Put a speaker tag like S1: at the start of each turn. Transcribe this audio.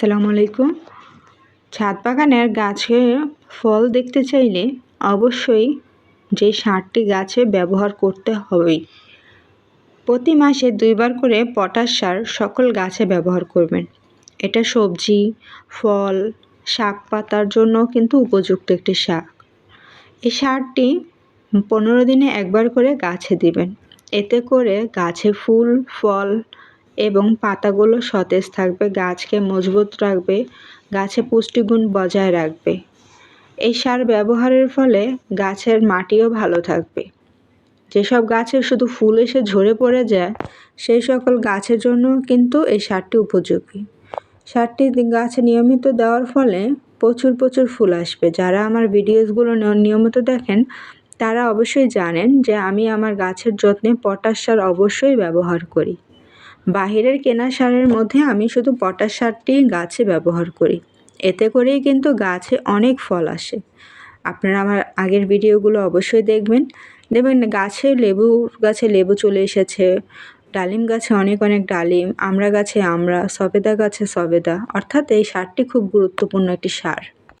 S1: আসসালামু আলাইকুম। ছাদ বাগানের গাছে ফল দেখতে চাইলে অবশ্যই যে সারটি গাছে ব্যবহার করতে হবেই। প্রতি মাসে দুইবার করে পটাশ সার সকল গাছে ব্যবহার করবেন। এটা সবজি, ফল, শাক পাতার জন্য কিন্তু উপযুক্ত একটি সার এই সারটি পনেরো দিনে একবার করে গাছে দিবেন। এতে করে গাছে ফুল, ফল এবং পাতাগুলো সতেজ থাকবে, গাছকে মজবুত রাখবে, গাছে পুষ্টিগুণ বজায় রাখবে। এই সার ব্যবহারের ফলে গাছের মাটিও ভালো থাকবে। যেসব গাছে শুধু ফুল এসে ঝরে পড়ে যায়, সেই সকল গাছের জন্য কিন্তু এই সারটি উপযোগী। সারটি গাছে নিয়মিত দেওয়ার ফলে প্রচুর প্রচুর ফুল আসবে। যারা আমার ভিডিওসগুলো নিয়মিত দেখেন, তারা অবশ্যই জানেন যে আমি আমার গাছের যত্নে পটাশ সার অবশ্যই ব্যবহার করি। বাহিরের কেনা সারের মধ্যে আমি শুধু পটাশ সারটি গাছে ব্যবহার করি। এতে করেই কিন্তু গাছে অনেক ফল আসে। আপনারা আমার আগের ভিডিওগুলো অবশ্যই দেখবেন। দেখবেন গাছে লেবু গাছে লেবু চলে এসেছে। ডালিম গাছে অনেক অনেক ডালিম, আমরা গাছে আমড়া সবেদা গাছে সবেদা। অর্থাৎ এই সারটি খুব গুরুত্বপূর্ণ একটি সার।